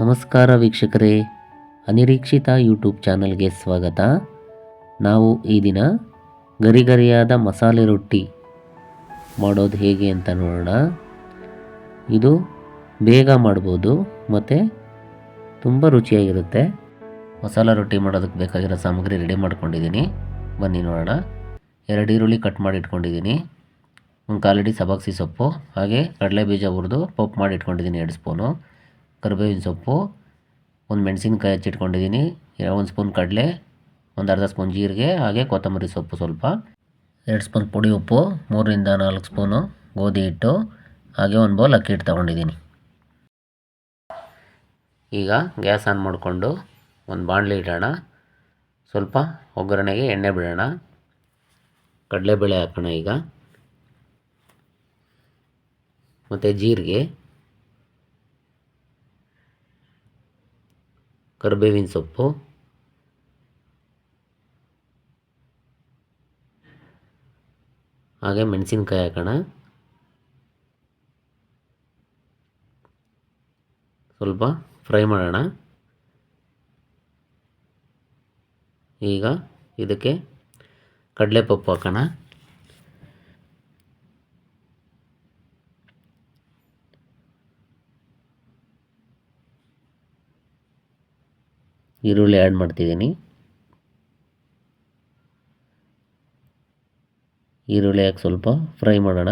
ನಮಸ್ಕಾರ ವೀಕ್ಷಕರೇ. ಅನಿರೀಕ್ಷಿತ ಯೂಟ್ಯೂಬ್ ಚಾನಲ್ಗೆ ಸ್ವಾಗತ. ನಾವು ಈ ದಿನ ಗರಿಗರಿಯಾದ ಮಸಾಲೆ ರೊಟ್ಟಿ ಮಾಡೋದು ಹೇಗೆ ಅಂತ ನೋಡೋಣ. ಇದು ಬೇಗ ಮಾಡ್ಬೋದು, ಮತ್ತು ತುಂಬ ರುಚಿಯಾಗಿರುತ್ತೆ. ಮಸಾಲ ರೊಟ್ಟಿ ಮಾಡೋದಕ್ಕೆ ಬೇಕಾಗಿರೋ ಸಾಮಗ್ರಿ ರೆಡಿ ಮಾಡ್ಕೊಂಡಿದ್ದೀನಿ. ಬನ್ನಿ ನೋಡೋಣ. ಎರಡು ಈರುಳ್ಳಿ ಕಟ್ ಮಾಡಿ ಇಟ್ಕೊಂಡಿದ್ದೀನಿ. ಒಂದು ಕಾಲಡಿ ಸಬಾಕ್ಸಿ ಸೊಪ್ಪು, ಹಾಗೆ ಕಡಲೆ ಬೀಜ ಹುರಿದು ಪಪ್ಪು ಮಾಡಿ ಇಟ್ಕೊಂಡಿದ್ದೀನಿ ಎರಡು ಸ್ಪೂನು ಕರಿಬೇವಿನ ಸೊಪ್ಪು, ಒಂದು ಮೆಣಸಿನ್ಕಾಯಿ ಹಚ್ಚಿಟ್ಕೊಂಡಿದ್ದೀನಿ ಒಂದು ಸ್ಪೂನ್ ಕಡಲೆ, ಒಂದು ಅರ್ಧ ಸ್ಪೂನ್ ಜೀರಿಗೆ, ಹಾಗೆ ಕೊತ್ತಂಬರಿ ಸೊಪ್ಪು ಸ್ವಲ್ಪ. ಎರಡು ಸ್ಪೂನ್ ಪುಡಿ ಉಪ್ಪು, ಮೂರರಿಂದ ನಾಲ್ಕು ಸ್ಪೂನು ಗೋಧಿ ಹಿಟ್ಟು, ಹಾಗೆ ಒಂದು ಬೌಲ್ ಅಕ್ಕಿ ಹಿಟ್ಟು ತೊಗೊಂಡಿದ್ದೀನಿ ಈಗ ಗ್ಯಾಸ್ ಆನ್ ಮಾಡಿಕೊಂಡು ಒಂದು ಬಾಣಲಿ ಇಡೋಣ. ಸ್ವಲ್ಪ ಒಗ್ಗರಣೆಗೆ ಎಣ್ಣೆ ಬಿಡೋಣ. ಕಡಲೆಬೇಳೆ ಹಾಕೋಣ ಈಗ. ಮತ್ತು ಜೀರಿಗೆ ಕರಿಬೇವಿನ ಸೊಪ್ಪು. ಹಾಗೆ ಮೆಣಸಿನ್ಕಾಯಿ ಹಾಕೋಣ. ಸ್ವಲ್ಪ ಫ್ರೈ ಮಾಡೋಣ. ಈಗ ಇದಕ್ಕೆ ಕಡಲೆಪಪ್ಪು ಹಾಕೋಣ. ಈರುಳ್ಳಿ ಆ್ಯಡ್ ಮಾಡ್ತಿದ್ದೀನಿ. ಈರುಳ್ಳಿ ಹಾಕಿ ಸ್ವಲ್ಪ ಫ್ರೈ ಮಾಡೋಣ.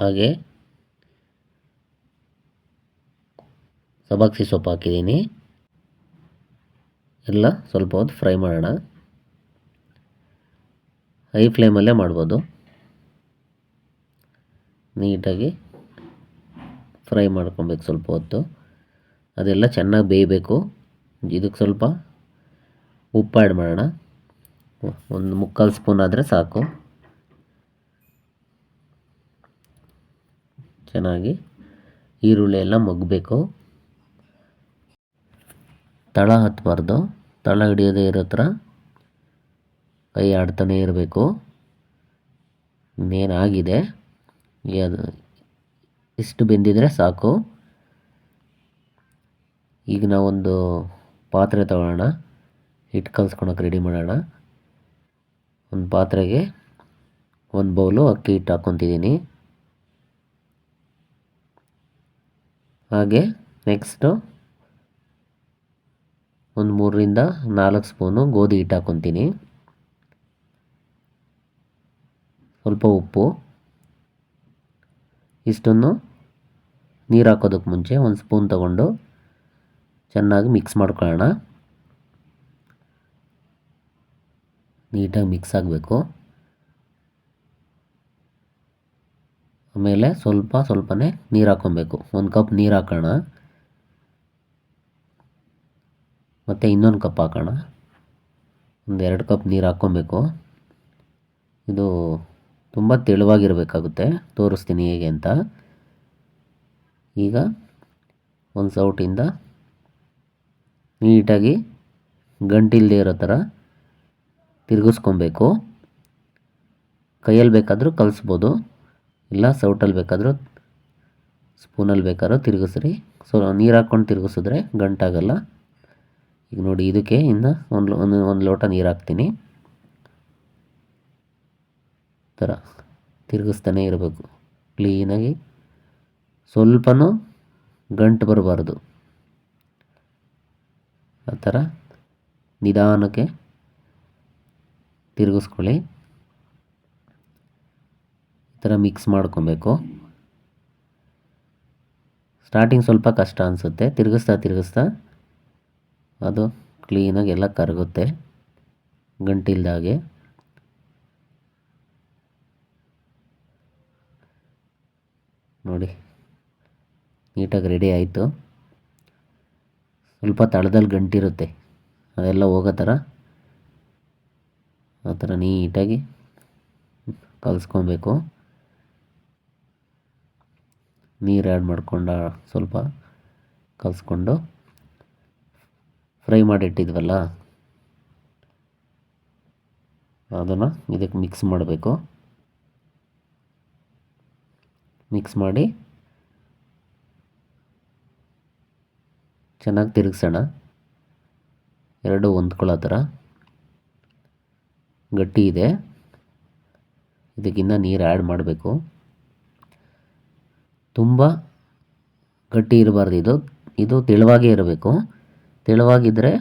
ಹಾಗೆ ಸಬಾಕ್ಸಿ ಸೊಪ್ಪು ಹಾಕಿದ್ದೀನಿ. ಎಲ್ಲ ಸ್ವಲ್ಪ ಹೊತ್ತು ಫ್ರೈ ಮಾಡೋಣ. ಹೈ ಫ್ಲೇಮಲ್ಲೇ ಮಾಡ್ಬೋದು. ನೀಟಾಗಿ ಫ್ರೈ ಮಾಡ್ಕೊಬೇಕು ಸ್ವಲ್ಪ ಹೊತ್ತು. ಅದೆಲ್ಲ ಚೆನ್ನಾಗಿ ಬೇಯಬೇಕು. ಇದಕ್ಕೆ ಸ್ವಲ್ಪ ಉಪ್ಪು ಆ್ಯಡ್ ಮಾಡೋಣ. ಒಂದು ಮುಕ್ಕಾಲು ಸ್ಪೂನ್ ಆದರೆ ಸಾಕು. ಚೆನ್ನಾಗಿ ಈರುಳ್ಳಿ ಎಲ್ಲ ಮಗ್ಬೇಕು. ತಳ ಹತ್ತಬಾರ್ದು ತಳ ಹಿಡಿಯೋದೇ ಇರೋ ಥರ ಕೈ ಆಡ್ತಾನೇ ಇರಬೇಕು. ಇನ್ನೇನಾಗಿದೆ? ಅದು ಇಷ್ಟು ಬೆಂದಿದ್ರೆ ಸಾಕು. ಈಗ ನಾವೊಂದು ಪಾತ್ರೆ ತಗೊಳ್ಳೋಣ ಹಿಟ್ಟು ಕಲ್ಸ್ಕೊಳಕ್ಕೆ ರೆಡಿ ಮಾಡೋಣ. ಒಂದು ಪಾತ್ರೆಗೆ ಒಂದು ಬೌಲು ಅಕ್ಕಿ ಹಿಟ್ಟು ಹಾಕ್ಕೊತಿದ್ದೀನಿ. ಹಾಗೆ ನೆಕ್ಸ್ಟು ಒಂದು ಮೂರರಿಂದ ನಾಲ್ಕು ಸ್ಪೂನು ಗೋಧಿ ಹಿಟ್ಟು ಹಾಕ್ಕೊತೀನಿ. ಸ್ವಲ್ಪ ಉಪ್ಪು. ಇಷ್ಟನ್ನು ನೀರು ಹಾಕೋದಕ್ಕೆ ಮುಂಚೆ ಒಂದು ಸ್ಪೂನ್ ತಗೊಂಡು ಚೆನ್ನಾಗಿ ಮಿಕ್ಸ್ ಮಾಡ್ಕೊಳ್ಳೋಣ. ನೀಟಾಗಿ ಮಿಕ್ಸ್ ಆಗಬೇಕು. ಆಮೇಲೆ ಸ್ವಲ್ಪ ಸ್ವಲ್ಪನೇ ನೀರು ಹಾಕ್ಕೊಬೇಕು. ಒಂದು ಕಪ್ ನೀರು ಹಾಕೋಣ. ಮತ್ತು ಇನ್ನೊಂದು ಕಪ್ ಹಾಕೋಣ. ಒಂದು ಎರಡು ಕಪ್ ನೀರು ಹಾಕ್ಕೊಬೇಕು. ಇದು ತುಂಬ ತೆಳುವಾಗಿರಬೇಕಾಗುತ್ತೆ. ತೋರಿಸ್ತೀನಿ ಹೇಗೆ ಅಂತ. ಈಗ ಒಂದು ಸೌಟಿಂದ ನೀಟಾಗಿ ಗಂಟಿಲ್ಲದೆ ಇರೋ ಥರ ತಿರುಗಿಸ್ಕೊಬೇಕು. ಕೈಯಲ್ಲಿ ಬೇಕಾದರೂ ಕಲಿಸ್ಬೋದು. ಇಲ್ಲ, ಸೌಟಲ್ಲಿ ಬೇಕಾದರೂ ಸ್ಪೂನಲ್ಲಿ ಬೇಕಾದ್ರೂ ತಿರುಗಿಸ್ರಿ. ಸೊ ನೀರು ಹಾಕ್ಕೊಂಡು ತಿರುಗಿಸಿದ್ರೆ ಗಂಟಾಗಲ್ಲ. ಈಗ ನೋಡಿ, ಇದಕ್ಕೆ ಇನ್ನು ಒಂದು ಒಂದು ಒಂದು ಲೋಟ ನೀರು ಹಾಕ್ತೀನಿ. ಥರ ತಿರುಗಿಸ್ತಾನೆ ಇರಬೇಕು. ಕ್ಲೀನಾಗಿ ಸ್ವಲ್ಪನೂ ಗಂಟು ಬರಬಾರ್ದು. ಆ ಥರ ನಿಧಾನಕ್ಕೆ ತಿರುಗಿಸ್ಕೊಳ್ಳಿ. ಈ ಥರ ಮಿಕ್ಸ್ ಮಾಡ್ಕೊಬೇಕು. ಸ್ಟಾರ್ಟಿಂಗ್ ಸ್ವಲ್ಪ ಕಷ್ಟ ಅನಿಸುತ್ತೆ. ತಿರುಗಿಸ್ತಾ ತಿರುಗಿಸ್ತಾ ಅದು ಕ್ಲೀನಾಗಿ ಎಲ್ಲ ಕರಗುತ್ತೆ. ಗಂಟಿಲ್ದಾಗೆ. ನೋಡಿ. ನೀಟಾಗಿ ರೆಡಿ ಆಯಿತು. ಸ್ವಲ್ಪ ತಳದಲ್ಲಿ ಗಂಟಿರುತ್ತೆ. ಅದೆಲ್ಲ ಹೋಗೋ ಥರ ಆ ಥರ ನೀಟಾಗಿ ಕಲಿಸ್ಕೊಬೇಕು. ನೀರು ಆ್ಯಡ್ ಮಾಡ್ಕೊಂಡು ಸ್ವಲ್ಪ ಕಲಿಸ್ಕೊಂಡು ಫ್ರೈ ಮಾಡಿಟ್ಟಿದ್ವಲ್ಲ, ಅದನ್ನು ಇದಕ್ಕೆ ಮಿಕ್ಸ್ ಮಾಡಬೇಕು. ಮಿಕ್ಸ್ ಮಾಡಿ ಚೆನ್ನಾಗಿ ತಿರುಗಿಸೋಣ. ಎರಡು ಹೊಂದ್ಕೊಳ್ಳೋ ಥರ. ಗಟ್ಟಿ ಇದೆ. ಇದಕ್ಕಿಂತ ನೀರು ಆ್ಯಡ್ ಮಾಡಬೇಕು. ತುಂಬ ಗಟ್ಟಿ ಇರಬಾರ್ದು. ಇದು ಇದು ತೆಳುವಾಗೇ ಇರಬೇಕು. ತೆಳುವಾಗಿದ್ದರೆ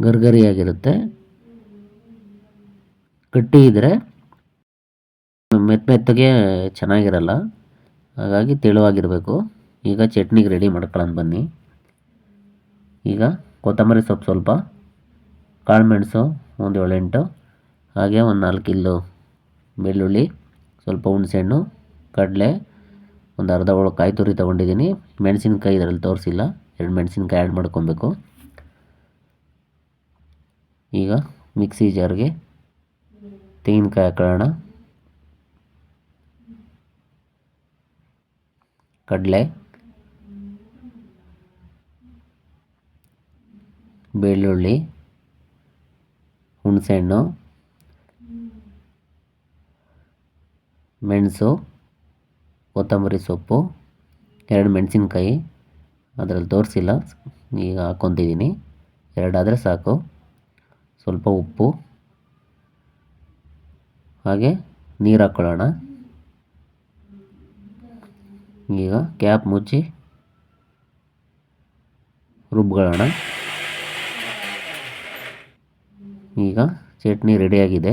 ಗರ್ಗರಿಯಾಗಿರುತ್ತೆ. ಗಟ್ಟಿ ಇದ್ದರೆ ಮೆತ್ತ ಮೆತ್ತಗೆ ಚೆನ್ನಾಗಿರಲ್ಲ. ಹಾಗಾಗಿ ತೆಳುವಾಗಿರಬೇಕು. ಈಗ ಚಟ್ನಿಗೆ ರೆಡಿ ಮಾಡ್ಕೊಳ್ಳೋಣ ಬನ್ನಿ. ಈಗ ಕೊತ್ತಂಬರಿ ಸೊಪ್ಪು ಸ್ವಲ್ಪ ಕಾಳುಮೆಣಸು ಒಂದು ಏಳೆಂಟು, ಹಾಗೆ ಒಂದು ನಾಲ್ಕು ಇಲ್ಲು ಬೆಳ್ಳುಳ್ಳಿ, ಸ್ವಲ್ಪ ಹುಣಸೆಹಣ್ಣು, ಕಡಲೆ, ಒಂದು ಅರ್ಧ ಒಳ ಕಾಯಿ ತುರಿ ತೊಗೊಂಡಿದ್ದೀನಿ. ಮೆಣಸಿನ್ಕಾಯಿ ಇದರಲ್ಲಿ ತೋರಿಸಿಲ್ಲ, ಎರಡು ಮೆಣಸಿನ್ಕಾಯಿ ಆ್ಯಡ್ ಮಾಡ್ಕೊಬೇಕು. ಈಗ ಮಿಕ್ಸಿ ಜಾರ್ಗೆ ತೆಂಗಿನಕಾಯಿ ಹಾಕೊಳ್ಳೋಣ. ಕಡಲೆ ಬೆಳ್ಳುಳ್ಳಿ, ಹುಣಸೆಹಣ್ಣು, ಮೆಣಸು, ಕೊತ್ತಂಬರಿ ಸೊಪ್ಪು, ಎರಡು ಮೆಣಸಿನ್ಕಾಯಿ, ಅದರಲ್ಲಿ ತೋರಿಸಿಲ್ಲ, ಈಗ ಹಾಕ್ಕೊತಿದ್ದೀನಿ ಎರಡಾದರೆ ಸಾಕು. ಸ್ವಲ್ಪ ಉಪ್ಪು, ಹಾಗೆ ನೀರು ಹಾಕ್ಕೊಳ್ಳೋಣ ಈಗ ಕ್ಯಾಪ್ ಮುಚ್ಚಿ ರುಬ್ಕೊಳ್ಳೋಣ. ಈಗ ಚಟ್ನಿ ರೆಡಿಯಾಗಿದೆ.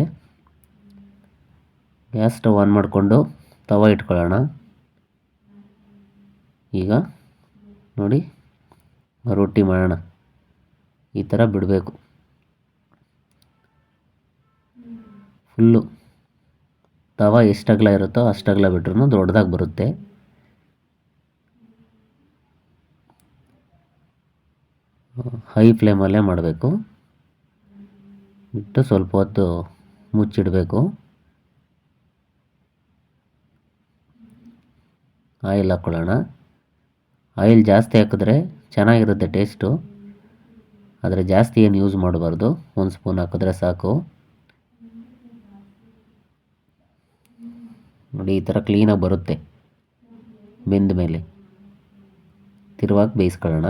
ಗ್ಯಾಸ್ ಸ್ಟವ್ ಆನ್ ಮಾಡಿಕೊಂಡು ತವ ಇಟ್ಕೊಳ್ಳೋಣ. ಈಗ ನೋಡಿ, ರೊಟ್ಟಿ ಮಾಡೋಣ. ಈ ಥರ ಬಿಡಬೇಕು. ಫುಲ್ಲು ತವ ಎಷ್ಟು ಅಗಲ ಇರುತ್ತೋ ಅಷ್ಟು ಅಗಲ ಬಿಟ್ರೂ ದೊಡ್ಡದಾಗಿ ಬರುತ್ತೆ. ಹೈ ಫ್ಲೇಮಲ್ಲೇ ಮಾಡಬೇಕು. ಬಿಟ್ಟು ಸ್ವಲ್ಪ ಹೊತ್ತು ಮುಚ್ಚಿಡಬೇಕು. ಆಯಿಲ್ ಹಾಕ್ಕೊಳ್ಳೋಣ ಆಯಿಲ್ ಜಾಸ್ತಿ ಹಾಕಿದ್ರೆ ಚೆನ್ನಾಗಿರುತ್ತೆ ಟೇಸ್ಟು. ಆದರೆ ಜಾಸ್ತಿ ಏನು ಯೂಸ್ ಮಾಡಬಾರ್ದು. ಒಂದು ಸ್ಪೂನ್ ಹಾಕಿದ್ರೆ ಸಾಕು. ನೋಡಿ, ಈ ಥರ ಕ್ಲೀನಾಗಿ ಬರುತ್ತೆ. ಬೆಂದ ಮೇಲೆ. ತಿರುವಾಗಿ ಬೇಯಿಸ್ಕೊಳ್ಳೋಣ.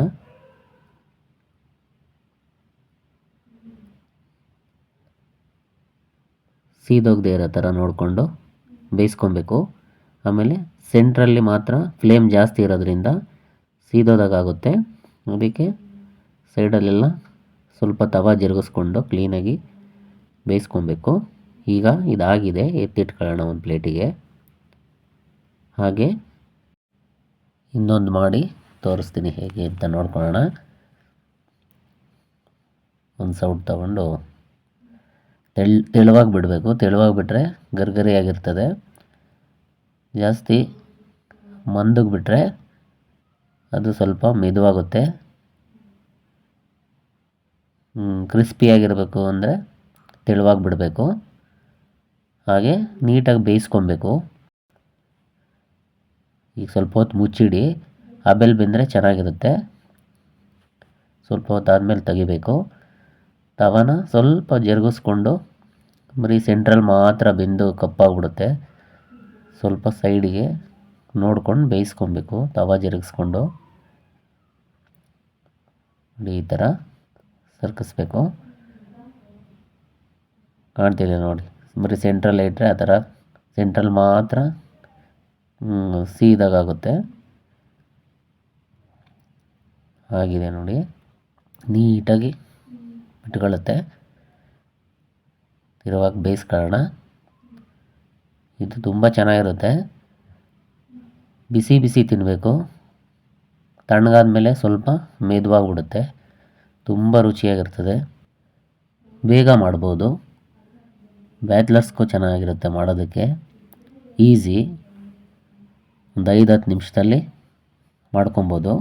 ಸೀದೋಗದೆ ಇರೋ ಥರ ನೋಡಿಕೊಂಡು ಬೇಯಿಸ್ಕೊಬೇಕು. ಆಮೇಲೆ ಸೆಂಟ್ರಲ್ಲಿ ಮಾತ್ರ ಫ್ಲೇಮ್ ಜಾಸ್ತಿ ಇರೋದ್ರಿಂದ ಸೀದೋದಾಗುತ್ತೆ ಅದಕ್ಕೆ ಸೈಡಲ್ಲೆಲ್ಲ ಸ್ವಲ್ಪ ತವ ಜರುಗಿಸ್ಕೊಂಡು ಕ್ಲೀನಾಗಿ ಬೇಯಿಸ್ಕೊಬೇಕು. ಈಗ ಇದಾಗಿದೆ, ಎತ್ತಿಟ್ಕೊಳ್ಳೋಣ ಒಂದು ಪ್ಲೇಟಿಗೆ. ಹಾಗೆ ಇನ್ನೊಂದು ಮಾಡಿ ತೋರಿಸ್ತೀನಿ ಹೇಗೆ ಅಂತ ನೋಡ್ಕೊಳ್ಳೋಣ. ಒಂದು ಸೌಟ್ ತಗೊಂಡು ತೆಳ್, ತೆಳುವಾಗಿ ಬಿಡಬೇಕು. ತೆಳುವಾಗಿ ಬಿಟ್ಟರೆ ಗರ್ಗರಿಯಾಗಿರ್ತದೆ. ಜಾಸ್ತಿ ಮಂದಗೆ ಬಿಟ್ಟರೆ ಅದು ಸ್ವಲ್ಪ ಮೆದುವಾಗುತ್ತೆ. ಕ್ರಿಸ್ಪಿಯಾಗಿರಬೇಕು ಅಂದರೆ ತೆಳುವಾಗಿ ಬಿಡಬೇಕು. ಹಾಗೆ ನೀಟಾಗಿ ಬೇಯಿಸ್ಕೊಬೇಕು. ಈಗ ಸ್ವಲ್ಪ ಹೊತ್ತು ಮುಚ್ಚಿಡಿ. ಅಬೆಲ್ ಬೆಂದರೆ ಚೆನ್ನಾಗಿರುತ್ತೆ. ಸ್ವಲ್ಪ ಹೊತ್ತು ಆದಮೇಲೆ ತೆಗಿಬೇಕು. ತವನ ಸ್ವಲ್ಪ ಜರುಗಿಸ್ಕೊಂಡು ಬರೀ ಸೆಂಟ್ರಲ್ ಮಾತ್ರ ಬೆಂದು ಕಪ್ಪಾಗ್ಬಿಡುತ್ತೆ. ಸ್ವಲ್ಪ ಸೈಡಿಗೆ ನೋಡ್ಕೊಂಡು ಬೇಯಿಸ್ಕೊಬೇಕು. ತವ ಜರುಗಿಸ್ಕೊಂಡು ಈ ಥರ ಸರ್ಕಿಸ್ಬೇಕು. ಕಾಣ್ತಿದೆ ನೋಡಿ. ಬರೀ ಸೆಂಟ್ರಲ್ ಇಟ್ಟರೆ ಆ ಥರ ಸೆಂಟ್ರಲ್ ಮಾತ್ರ ಸೀದಾಗುತ್ತೆ ಆಗಿದೆ ನೋಡಿ. ನೀಟಾಗಿ ಇಟ್ಕೊಳ್ಳುತ್ತೆ ಇರುವಾಗ ಬೇಯಿಸ್ಕೊಳ್ಳೋಣ ಇದು ತುಂಬ ಚೆನ್ನಾಗಿರುತ್ತೆ. ಬಿಸಿ ಬಿಸಿ ತಿನ್ನಬೇಕು ತಣ್ಣಗಾದ ಮೇಲೆ ಸ್ವಲ್ಪ ಮೆದುವಾಗಿಬಿಡುತ್ತೆ. ತುಂಬ ರುಚಿಯಾಗಿರ್ತದೆ. ಬೇಗ ಮಾಡ್ಬೋದು. ಬ್ಯಾಚ್ಲರ್ಸ್ಗೂ ಚೆನ್ನಾಗಿರುತ್ತೆ ಮಾಡೋದಕ್ಕೆ. ಈಸಿ ಒಂದು ಐದು ಹತ್ತು ನಿಮಿಷದಲ್ಲಿ ಮಾಡ್ಕೊಬೋದು.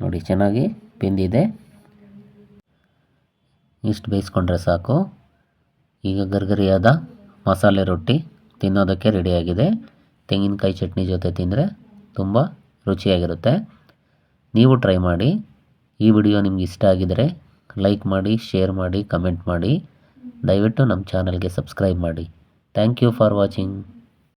ನೋಡಿ, ಚೆನ್ನಾಗಿ ಬೆಂದಿದೆ ಇಷ್ಟು ಬೇಯಿಸ್ಕೊಂಡ್ರೆ ಸಾಕು. ಈಗ ಗರ್ಗರಿಯಾದ ಮಸಾಲೆ ರೊಟ್ಟಿ ತಿನ್ನೋದಕ್ಕೆ ರೆಡಿಯಾಗಿದೆ. ತೆಂಗಿನಕಾಯಿ ಚಟ್ನಿ ಜೊತೆ ತಿಂದರೆ ತುಂಬ ರುಚಿಯಾಗಿರುತ್ತೆ. ನೀವು ಟ್ರೈ ಮಾಡಿ. ಈ ವಿಡಿಯೋ ನಿಮ್ಗೆ ಇಷ್ಟ ಆಗಿದರೆ ಲೈಕ್ ಮಾಡಿ, ಶೇರ್ ಮಾಡಿ, ಕಮೆಂಟ್ ಮಾಡಿ. ದಯವಿಟ್ಟು ನಮ್ಮ ಚಾನಲ್ಗೆ ಸಬ್ಸ್ಕ್ರೈಬ್ ಮಾಡಿ. Thank you for watching.